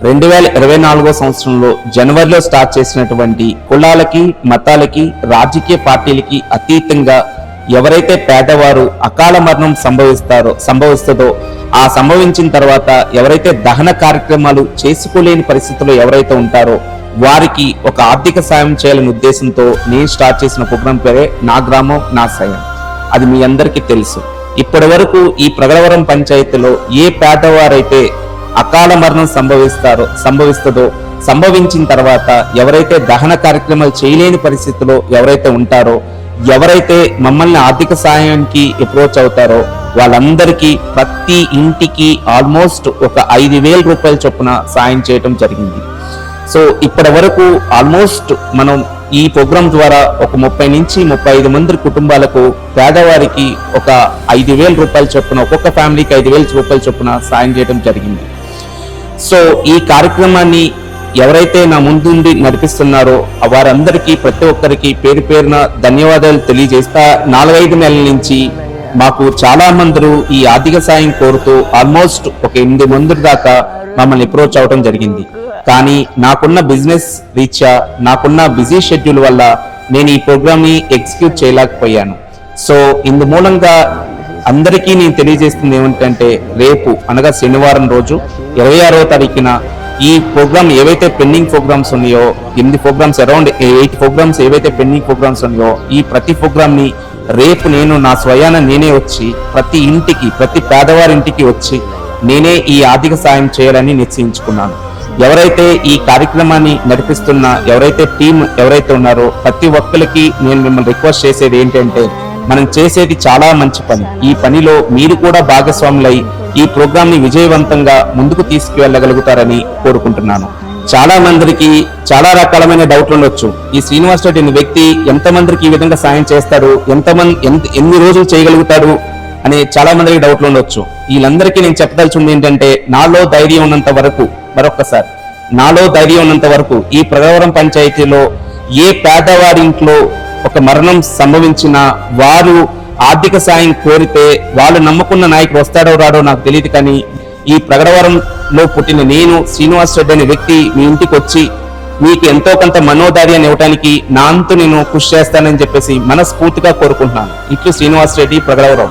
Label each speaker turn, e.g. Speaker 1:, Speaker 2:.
Speaker 1: రెండు వేల ఇరవై నాలుగో సంవత్సరంలో జనవరిలో స్టార్ట్ చేసినటువంటి కులాలకి మతాలకి రాజకీయ పార్టీలకి అతీతంగా ఎవరైతే పేదవారు అకాల మరణం సంభవిస్తారో సంభవిస్తుందో ఆ సంభవించిన తర్వాత ఎవరైతే దహన కార్యక్రమాలు చేసుకోలేని పరిస్థితుల్లో ఎవరైతే ఉంటారో వారికి ఒక ఆర్థిక సాయం చేయాలనే ఉద్దేశంతో నేను స్టార్ట్ చేసిన ప్రోగ్రాం పేరే నా గ్రామం నా సాయం అది మీ అందరికీ తెలుసు. ఇప్పటి వరకు ఈ ప్రగలవరం పంచాయతీలో ఏ పేదవారైతే అకాల మరణం సంభవిస్తారో సంభవిస్తుందో సంభవించిన తర్వాత ఎవరైతే దహన కార్యక్రమాలు చేయలేని పరిస్థితిలో ఎవరైతే ఉంటారో ఎవరైతే మమ్మల్ని ఆర్థిక సహాయానికి అప్రోచ్ అవుతారో వాళ్ళందరికీ ప్రతి ఇంటికి ఆల్మోస్ట్ ఒక ఐదు వేల రూపాయల చొప్పున సాయం చేయటం జరిగింది. సో ఇప్పటి వరకు ఆల్మోస్ట్ మనం ఈ ప్రోగ్రాం ద్వారా ఒక ముప్పై నుంచి ముప్పై ఐదు మంది కుటుంబాలకు పేదవారికి ఒక ఐదు వేల రూపాయల చొప్పున ఒక్కొక్క ఫ్యామిలీకి ఐదు వేల రూపాయల చొప్పున సాయం చేయడం జరిగింది. సో ఈ కార్యక్రమాన్ని ఎవరైతే నా ముందుండి నడిపిస్తున్నారో వారందరికీ ప్రతి ఒక్కరికి పేరు పేరున ధన్యవాదాలు తెలియజేస్తా నాలుగైదు నెలల నుంచి మాకు చాలా మంది ఈ ఆర్థిక సాయం కోరుతూ ఆల్మోస్ట్ ఒక ఎనిమిది మంది దాకా మమ్మల్ని అప్రోచ్ అవడం జరిగింది. కానీ నాకున్న బిజినెస్ రీత్యా నాకున్న బిజీ షెడ్యూల్ వల్ల నేను ఈ ప్రోగ్రామ్ని ఎగ్జిక్యూట్ చేయలేకపోయాను. సో ఇందు మూలంగా అందరికీ నేను తెలియజేస్తుంది ఏమిటంటే రేపు అనగా శనివారం రోజు ఇరవై ఆరో తారీఖున ఈ ప్రోగ్రామ్ ఏవైతే పెండింగ్ ప్రోగ్రామ్స్ ఉన్నాయో ఎనిమిది ప్రోగ్రామ్స్ అరౌండ్ ఎయిట్ ప్రోగ్రామ్స్ ఏవైతే పెండింగ్ ప్రోగ్రామ్స్ ఉన్నాయో ఈ ప్రతి ప్రోగ్రామ్ని రేపు నేను నా స్వయాన నేనే వచ్చి ప్రతి ఇంటికి ప్రతి పేదవారింటికి వచ్చి నేనే ఈ ఆర్థిక సాయం చేయాలని నిశ్చయించుకున్నాను. ఎవరైతే ఈ కార్యక్రమాన్ని నడిపిస్తున్న ఎవరైతే టీం ఎవరైతే ఉన్నారో ప్రతి ఒక్కరికి నేను మిమ్మల్ని రిక్వెస్ట్ చేసేది ఏంటంటే మనం చేసేది చాలా మంచి పని. ఈ పనిలో మీరు కూడా భాగస్వాములై ఈ ప్రోగ్రాంని విజయవంతంగా ముందుకు తీసుకువెళ్ళగలుగుతారని కోరుకుంటున్నాను. చాలా మందికి చాలా రకాలమైన డౌట్లు ఉండొచ్చు. ఈ శ్రీనివాస్ రెడ్డి అనే వ్యక్తి ఎంతమందికి ఈ విధంగా సాయం చేస్తాడు ఎంతమంది ఎంత ఎన్ని రోజులు చేయగలుగుతాడు అనే చాలా మందికి డౌట్లు ఉండొచ్చు. వీళ్ళందరికీ నేను చెప్పదలుచుంది ఏంటంటే నాలో ధైర్యం ఉన్నంత వరకు మరొక్కసారి నాలో ధైర్యం ఉన్నంత వరకు ఈ ప్రగవరం పంచాయతీలో ఏ పేదవారి ఇంట్లో ఒక మరణం సంభవించినా వారు ఆర్థిక సాయం కోరితే వాళ్ళు నమ్ముకున్న నాయకుడు వస్తాడో రాడో నాకు తెలియదు కానీ ఈ ప్రగడవరంలో పుట్టిన నేను శ్రీనివాస్ రెడ్డి అనే వ్యక్తి మీ ఇంటికి వచ్చి మీకు ఎంతో కొంత మనోధైర్యాన్ని ఇవ్వడానికి నా అంతు నేను కృషి చేస్తానని చెప్పేసి మనస్ఫూర్తిగా కోరుకుంటున్నాను. ఇట్లు శ్రీనివాస్ రెడ్డి ప్రగడవరం.